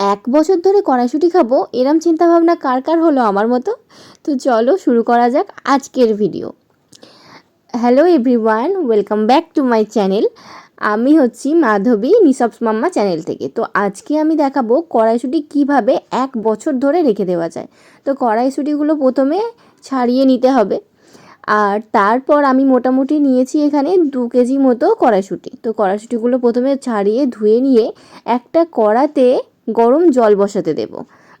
এক বছর ধরে কড়াইশুঁটি খাব, এরম চিন্তাভাবনা কার কার হলো আমার মতো? তো চলো শুরু করা যাক আজকের video hello everyone welcome back to my channel আমি হচ্ছি মাধবী নিসবস মাম্মা চ্যানেল থেকে। তো আজকে আমি দেখাবো কড়াইশুঁটি কীভাবে এক বছর ধরে রেখে দেওয়া যায়। তো কড়াইশুঁটিগুলো প্রথমে ছাড়িয়ে নিতে হবে। আর তারপর আমি মোটামুটি নিয়েছি এখানে দু কেজি মতো কড়াইশুঁটি। তো কড়াইশুঁটিগুলো প্রথমে ছাড়িয়ে ধুয়ে নিয়ে একটা কড়াতে গরম জল বসাতে দেব।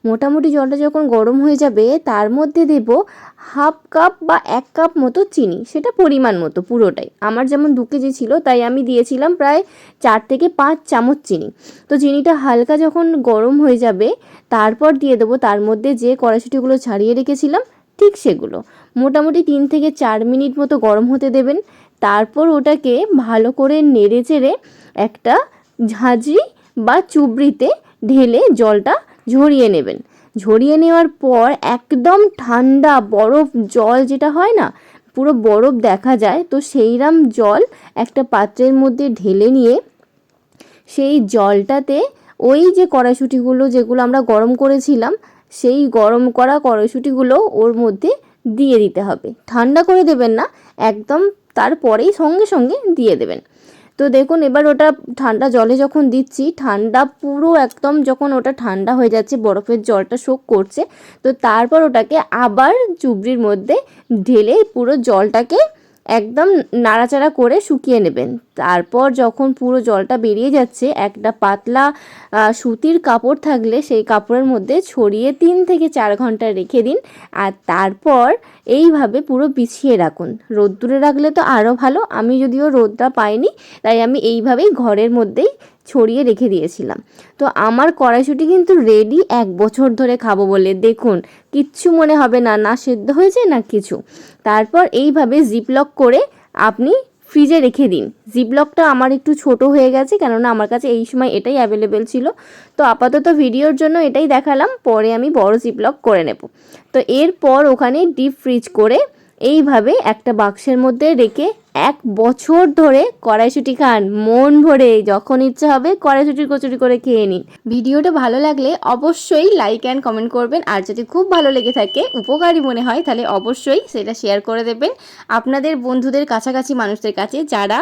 মোটামুটি জলটা যখন গরম হয়ে যাবে, তার মধ্যে দেব হাফ কাপ বা এক কাপ মতো চিনি। সেটা পরিমাণ মতো পুরোটাই। আমার যেমন দু কেজি ছিল, তাই আমি দিয়েছিলাম প্রায় চার থেকে পাঁচ চামচ চিনি। তো চিনিটা হালকা যখন গরম হয়ে যাবে, তারপর দিয়ে দেবো। তার মধ্যে যে কড়াইশুঁটিগুলো ছাড়িয়ে রেখেছিলাম, ঠিক সেগুলো। মোটামুটি তিন থেকে চার মিনিট মতো গরম হতে দেবেন। তারপর ওটাকে ভালো করে নেড়ে চেড়ে একটা ঝাঁঝরি বা চুবড়িতে ঢেলে জলটা ঝরিয়ে নেবেন। ঝরিয়ে নেওয়ার পর একদম ঠান্ডা বরফ জল যেটা হয় না, পুরো বরফ দেখা যায়, তো সেইরাম জল একটা পাত্রের মধ্যে ঢেলে নিয়ে সেই জলটাতে ওই যে কড়াইশুঁটিগুলো যেগুলো আমরা গরম করেছিলাম, সেই গরম করা কড়াইশুঁটিগুলো ওর মধ্যে দিয়ে দিতে হবে। ঠান্ডা করে দেবেন না, একদম তারপরেই সঙ্গে সঙ্গে দিয়ে দেবেন। তো দেখুন, এবার ওটা ঠান্ডা জলে যখন দিচ্ছি, ঠান্ডা পুরো একদম যখন ওটা ঠান্ডা হয়ে যাচ্ছে, বরফের জলটা শোক করছে, তো তারপর ওটাকে আবার চুবড়ির মধ্যে ঢেলে পুরো জলটাকে একদম নাড়াচাড়া করে শুকিয়ে নেবেন। তারপর যখন পুরো জলটা বেরিয়ে যাচ্ছে, একটা পাতলা সুতির কাপড় থাকলে সেই কাপড়ের মধ্যে ছড়িয়ে তিন থেকে চার ঘণ্টা রেখে দিন আর তারপর এইভাবে পুরো বিছিয়ে রাখুন। রোদ্দুরে রাখলে তো আরও ভালো, আমি যদিও রোদটা পাইনি, তাই আমি এইভাবেই ঘরের মধ্যেই ছড়িয়ে রেখে দিয়েছিলাম। তো আমার কড়াইশুটি কিন্তু রেডি এক বছর ধরে খাব বলে। দেখুন, কিচ্ছু মনে হবে না। না সেদ্ধ হয়েছে, না কিছু। তারপর এইভাবে জিপলক করে আপনি ফ্রিজে রেখে দিন। জিপলকটা আমার একটু ছোট হয়ে গেছে, কেননা আমার কাছে এই সময় এটাই অ্যাভেলেবেল ছিল। তো আপাতত ভিডিওর জন্য এটাই দেখালাম। পরে আমি বড় জিপলক করে নেব। তো এরপর ওখানে ডিপ ফ্রিজ করে এইভাবে একটা বাক্সের মধ্যে রেখে এক বছর ধরে কড়াইশুটি খান, মন ভরে, যখন ইচ্ছে হবে কড়াইশুটির কচুরি করে খেয়ে নিন। ভিডিওটা ভালো লাগলে অবশ্যই লাইক অ্যান্ড কমেন্ট করবেন, আর যদি খুব ভালো লেগে থাকে, উপকারী মনে হয়, তাহলে অবশ্যই সেটা শেয়ার করে দেবেন। আপনাদের বন্ধুদের কাছাকাছি মানুষদের কাছে যারা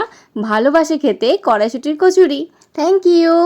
ভালোবাসে খেতে কড়াইশুটির কচুরি। Thank you